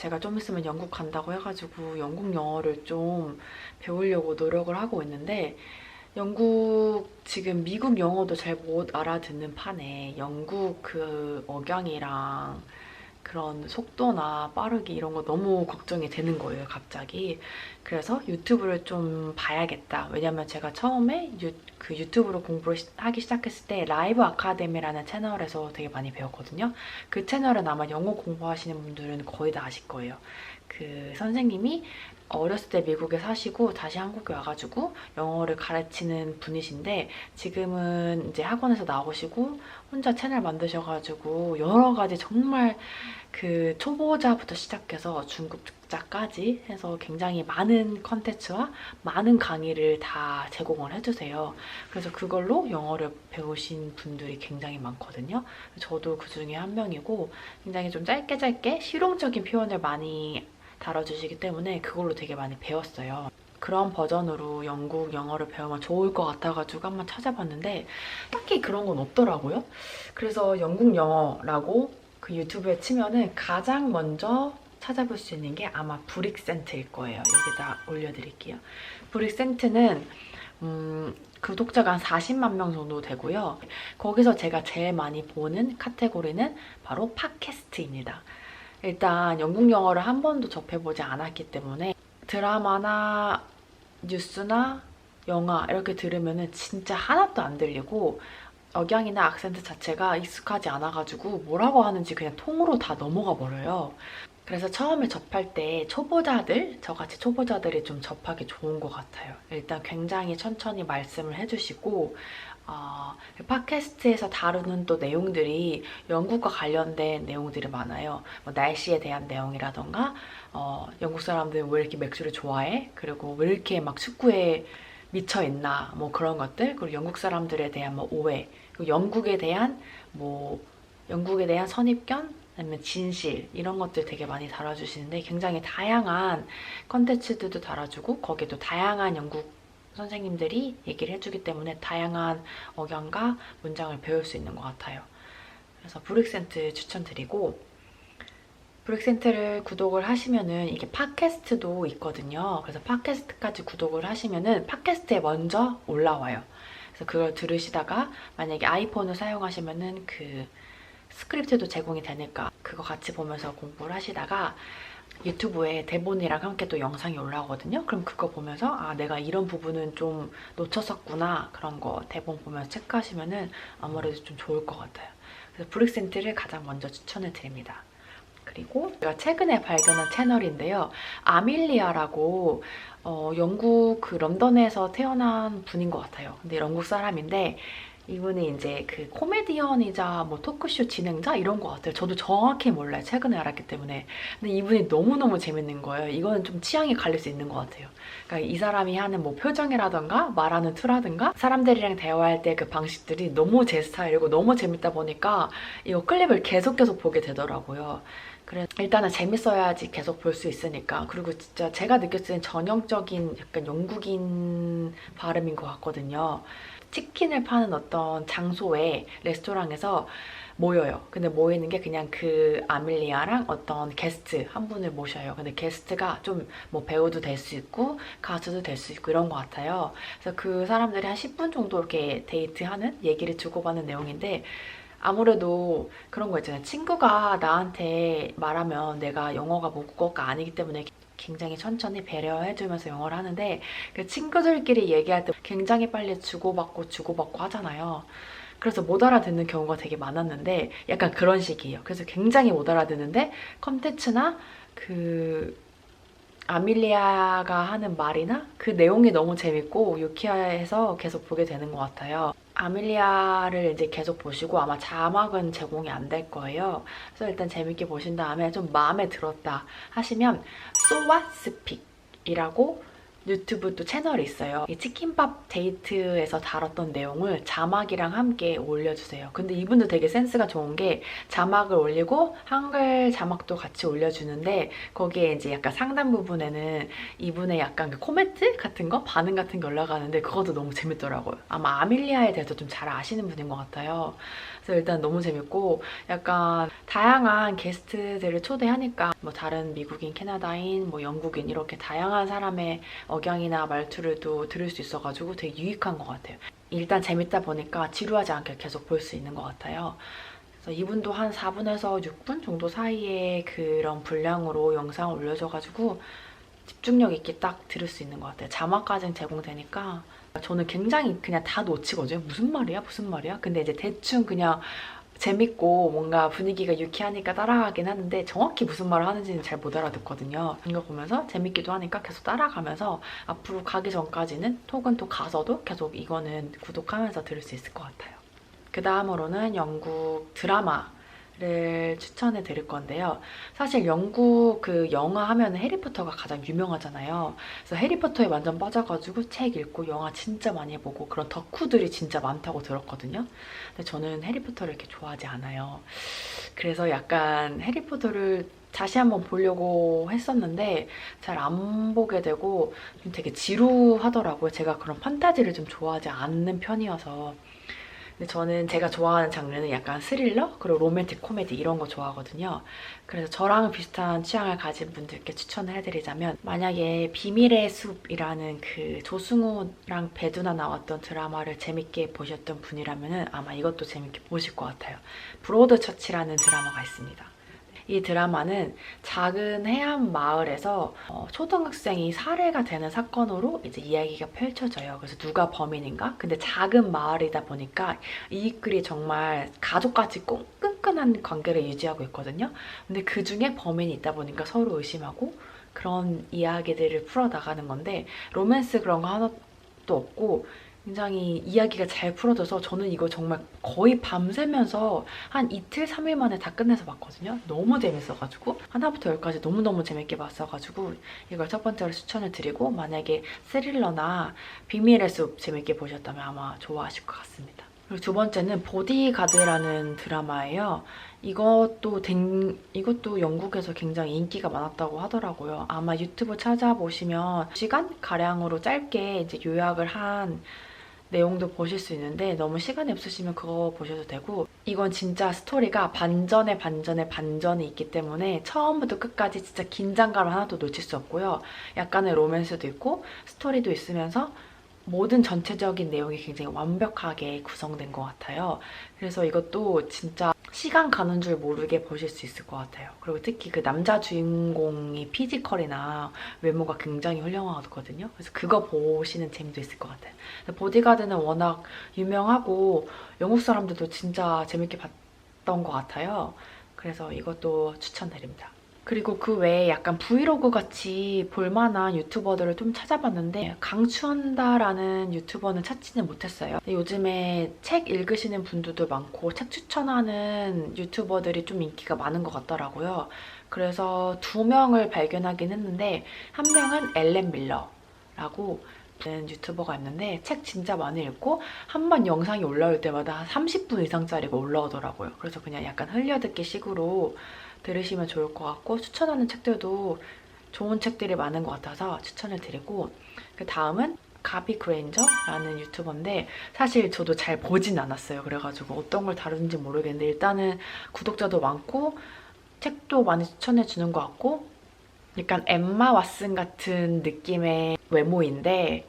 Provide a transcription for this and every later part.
제가 좀 있으면 영국 간다고 해가지고 영국 영어를 좀 배우려고 노력을 하고 있는데 영국 지금 미국 영어도 잘 못 알아듣는 판에 영국 그 억양이랑 그런 속도나 빠르기 이런 거 너무 걱정이 되는 거예요, 갑자기. 그래서 유튜브를 좀 봐야겠다. 왜냐면 제가 처음에 유, 그 유튜브로 공부를 시- 하기 시작했을 때 라이브 아카데미라는 채널에서 되게 많이 배웠거든요. 그 채널은 아마 영어 공부하시는 분들은 거의 다 아실 거예요. 그 선생님이 어렸을 때 미국에 사시고 다시 한국에 와가지고 영어를 가르치는 분이신데 지금은 이제 학원에서 나오시고 혼자 채널 만드셔가지고 여러 가지 정말 그 초보자부터 시작해서 중급자까지 해서 굉장히 많은 컨텐츠와 많은 강의를 다 제공을 해주세요. 그래서 그걸로 영어를 배우신 분들이 굉장히 많거든요. 저도 그 중에 한 명이고 굉장히 좀 짧게 짧게 실용적인 표현을 많이 다뤄주시기 때문에 그걸로 되게 많이 배웠어요. 그런 버전으로 영국 영어를 배우면 좋을 것 같아가지고 한번 찾아봤는데 딱히 그런 건 없더라고요. 그래서 영국 영어라고 그 유튜브에 치면은 가장 먼저 찾아볼 수 있는 게 아마 브릭센트일 거예요. 여기다 올려드릴게요. 브릭센트는 음, 구독자가 한 40만 명 정도 되고요. 거기서 제가 제일 많이 보는 카테고리는 바로 팟캐스트입니다. 일단 영국 영어를 한 번도 접해보지 않았기 때문에 드라마나 뉴스나 영화 이렇게 들으면은 진짜 하나도 안 들리고 억양이나 악센트 자체가 익숙하지 않아가지고 뭐라고 하는지 그냥 통으로 다 넘어가 버려요. 그래서 처음에 접할 때 초보자들, 저같이 초보자들이 좀 접하기 좋은 것 같아요. 일단 굉장히 천천히 말씀을 해주시고, 어, 팟캐스트에서 다루는 또 내용들이 영국과 관련된 내용들이 많아요. 뭐 날씨에 대한 내용이라던가, 어, 영국 사람들은 왜 이렇게 맥주를 좋아해? 그리고 왜 이렇게 막 축구에 미쳐 있나? 뭐 그런 것들. 그리고 영국 사람들에 대한 뭐 오해. 그리고 영국에 대한 뭐 영국에 대한 선입견 아니면 진실 이런 것들 되게 많이 달아주시는데 굉장히 다양한 컨텐츠들도 달아주고 거기에도 다양한 영국 선생님들이 얘기를 해주기 때문에 다양한 억양과 문장을 배울 수 있는 것 같아요. 그래서 브릭센트 추천드리고 브릭센트를 구독을 하시면은 이게 팟캐스트도 있거든요. 그래서 팟캐스트까지 구독을 하시면은 팟캐스트에 먼저 올라와요. 그래서 그걸 들으시다가 만약에 아이폰을 사용하시면은 그 스크립트도 제공이 되니까 그거 같이 보면서 공부를 하시다가 유튜브에 대본이랑 함께 또 영상이 올라오거든요. 그럼 그거 보면서 아 내가 이런 부분은 좀 놓쳤었구나 그런 거 대본 보면서 체크하시면 은 아무래도 좀 좋을 것 같아요. 그래서 브릭센트를 가장 먼저 추천을 드립니다. 그리고 제가 최근에 발견한 채널인데요. 아밀리아라고 어, 영국 그 런던에서 태어난 분인 것 같아요. 근데 영국 사람인데 이분이 이제 그 코미디언이자 뭐 토크쇼 진행자 이런 것 같아요. 저도 정확히 몰라요. 최근에 알았기 때문에. 근데 이분이 너무너무 재밌는 거예요. 이거는 좀 취향이 갈릴 수 있는 것 같아요. 그러니까 이 사람이 하는 뭐 표정이라던가 말하는 투라든가 사람들이랑 대화할 때 그 방식들이 너무 제 스타일이고 너무 재밌다 보니까 이거 클립을 계속 계속 보게 되더라고요. 그래 일단은 재밌어야지 계속 볼 수 있으니까 그리고 진짜 제가 느꼈을 땐 전형적인 약간 영국인 발음인 것 같거든요. 치킨을 파는 어떤 장소에 레스토랑에서 모여요. 근데 모이는 게 그냥 그 아밀리아랑 어떤 게스트 한 분을 모셔요. 근데 게스트가 좀 뭐 배우도 될 수 있고 가수도 될 수 있고 이런 것 같아요. 그래서 그 사람들이 한 10분 정도 이렇게 데이트하는 얘기를 주고받는 내용인데 아무래도 그런 거 있잖아요. 친구가 나한테 말하면 내가 영어가 모국어가 아니기 때문에 굉장히 천천히 배려해주면서 영어를 하는데 그 친구들끼리 얘기할 때 굉장히 빨리 주고받고 주고받고 하잖아요. 그래서 못 알아듣는 경우가 되게 많았는데 약간 그런 식이에요. 그래서 굉장히 못 알아듣는데 컨텐츠나 그 아밀리아가 하는 말이나 그 내용이 너무 재밌고 유키아에서 계속 보게 되는 것 같아요. 아밀리아를 이제 계속 보시고 아마 자막은 제공이 안 될 거예요. 그래서 일단 재밌게 보신 다음에 좀 마음에 들었다 하시면 So What Speak 이라고 유튜브 또 채널이 있어요. 이 치킨밥 데이트에서 다뤘던 내용을 자막이랑 함께 올려주세요. 근데 이분도 되게 센스가 좋은 게 자막을 올리고 한글 자막도 같이 올려주는데 거기에 이제 약간 상단 부분에는 이분의 약간 그 코멘트 같은 거 반응 같은 게 올라가는데 그것도 너무 재밌더라고요. 아마 아밀리아에 대해서 좀 잘 아시는 분인 것 같아요. 그래서 일단 너무 재밌고 약간 다양한 게스트들을 초대하니까 뭐 다른 미국인, 캐나다인, 뭐 영국인 이렇게 다양한 사람의 억양이나 말투를 또 들을 수 있어가지고 되게 유익한 것 같아요. 일단 재밌다 보니까 지루하지 않게 계속 볼 수 있는 것 같아요. 그래서 이분도 한 4분에서 6분 정도 사이에 그런 분량으로 영상을 올려줘가지고 집중력 있게 딱 들을 수 있는 것 같아요. 자막까지는 제공되니까 저는 굉장히 그냥 다 놓치거든요. 무슨 말이야? 무슨 말이야? 근데 이제 대충 그냥 재밌고 뭔가 분위기가 유쾌하니까 따라가긴 하는데 정확히 무슨 말을 하는지는 잘 못 알아듣거든요. 이거 보면서 재밌기도 하니까 계속 따라가면서 앞으로 가기 전까지는 톡은 또 가서도 계속 이거는 구독하면서 들을 수 있을 것 같아요. 그 다음으로는 영국 드라마 를 추천해 드릴 건데요. 사실 영국 그 영화 하면 해리포터가 가장 유명하잖아요. 그래서 해리포터에 완전 빠져가지고 책 읽고 영화 진짜 많이 보고 그런 덕후들이 진짜 많다고 들었거든요. 근데 저는 해리포터를 이렇게 좋아하지 않아요. 그래서 약간 해리포터를 다시 한번 보려고 했었는데 잘 안 보게 되고 좀 되게 지루하더라고요. 제가 그런 판타지를 좀 좋아하지 않는 편이어서. 저는 제가 좋아하는 장르는 약간 스릴러 그리고 로맨틱 코미디 이런 거 좋아하거든요. 그래서 저랑 비슷한 취향을 가진 분들께 추천을 해드리자면 만약에 비밀의 숲이라는 그 조승우랑 배두나 나왔던 드라마를 재밌게 보셨던 분이라면 아마 이것도 재밌게 보실 것 같아요. 브로드 처치라는 드라마가 있습니다. 이 드라마는 작은 해안 마을에서 어, 초등학생이 살해가 되는 사건으로 이제 이야기가 펼쳐져요. 그래서 누가 범인인가? 근데 작은 마을이다 보니까 이익들이 정말 가족같이 끈- 끈끈한 관계를 유지하고 있거든요. 근데 그 중에 범인이 있다 보니까 서로 의심하고 그런 이야기들을 풀어나가는 건데 로맨스 그런 거 하나도 없고 굉장히 이야기가 잘 풀어져서 저는 이거 정말 거의 밤새면서 한 이틀, 3일 만에 다 끝내서 봤거든요. 너무 재밌어가지고 하나부터 열까지 너무너무 재밌게 봤어가지고 이걸 첫 번째로 추천을 드리고 만약에 스릴러나 비밀의 숲 재밌게 보셨다면 아마 좋아하실 것 같습니다. 그리고 두 번째는 보디가드라는 드라마예요. 이것도 된, 이것도 영국에서 굉장히 인기가 많았다고 하더라고요. 아마 유튜브 찾아보시면 시간 가량으로 짧게 이제 요약을 한 내용도 보실 수 있는데 너무 시간이 없으시면 그거 보셔도 되고 이건 진짜 스토리가 반전에 반전에 반전이 있기 때문에 처음부터 끝까지 진짜 긴장감을 하나도 놓칠 수 없고요. 약간의 로맨스도 있고 스토리도 있으면서 모든 전체적인 내용이 굉장히 완벽하게 구성된 것 같아요. 그래서 이것도 진짜 시간 가는 줄 모르게 보실 수 있을 것 같아요. 그리고 특히 그 남자 주인공이 피지컬이나 외모가 굉장히 훌륭하거든요. 그래서 그거 보시는 재미도 있을 것 같아요. 보디가드는 워낙 유명하고 영국 사람들도 진짜 재밌게 봤던 것 같아요. 그래서 이것도 추천드립니다. 그리고 그 외에 약간 브이로그 같이 볼만한 유튜버들을 좀 찾아봤는데 강추한다라는 유튜버는 찾지는 못했어요. 요즘에 책 읽으시는 분들도 많고 책 추천하는 유튜버들이 좀 인기가 많은 것 같더라고요. 그래서 두 명을 발견하긴 했는데 한 명은 엘렌 밀러라고 는 유튜버가 있는데 책 진짜 많이 읽고 한 번 영상이 올라올 때마다 한 30분 이상짜리가 올라오더라고요. 그래서 그냥 약간 흘려듣기 식으로 들으시면 좋을 것 같고 추천하는 책들도 좋은 책들이 많은 것 같아서 추천을 드리고 그 다음은 가비 그레인저라는 유튜버인데 사실 저도 잘 보진 않았어요. 그래가지고 어떤 걸 다루는지 모르겠는데 일단은 구독자도 많고 책도 많이 추천해 주는 것 같고 약간 엠마 왓슨 같은 느낌의 외모인데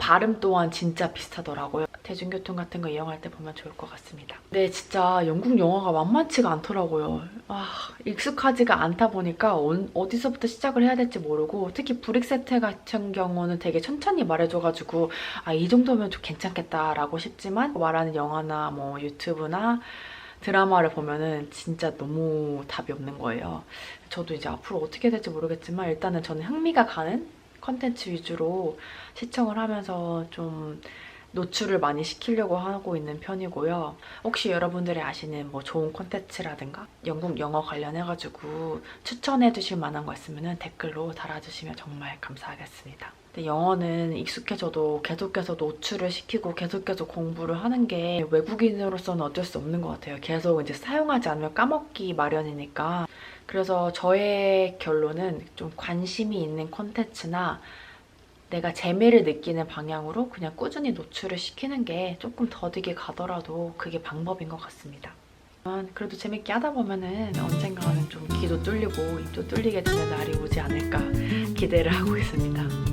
발음 또한 진짜 비슷하더라고요. 대중교통 같은 거 이용할 때 보면 좋을 것 같습니다. 근데 진짜 영국 영화가 만만치가 않더라고요. 아, 익숙하지가 않다 보니까 어- 어디서부터 시작을 해야 될지 모르고 특히 브릭세트 같은 경우는 되게 천천히 말해줘가지고 아, 이 정도면 좀 괜찮겠다라고 싶지만 말하는 영화나 뭐 유튜브나 드라마를 보면은 진짜 너무 답이 없는 거예요. 저도 이제 앞으로 어떻게 될지 모르겠지만 일단은 저는 흥미가 가는 컨텐츠 위주로 시청을 하면서 좀 노출을 많이 시키려고 하고 있는 편이고요. 혹시 여러분들이 아시는 뭐 좋은 콘텐츠라든가 영국 영어 관련해가지고 추천해 주실 만한 거 있으면 댓글로 달아주시면 정말 감사하겠습니다. 영어는 익숙해져도 계속해서 노출을 시키고 계속해서 공부를 하는 게 외국인으로서는 어쩔 수 없는 것 같아요. 계속 이제 사용하지 않으면 까먹기 마련이니까. 그래서 저의 결론은 좀 관심이 있는 콘텐츠나 내가 재미를 느끼는 방향으로 그냥 꾸준히 노출을 시키는 게 조금 더디게 가더라도 그게 방법인 것 같습니다. 그래도 재밌게 하다 보면은 언젠가는 좀 귀도 뚫리고 입도 뚫리게 되는 날이 오지 않을까 기대를 하고 있습니다.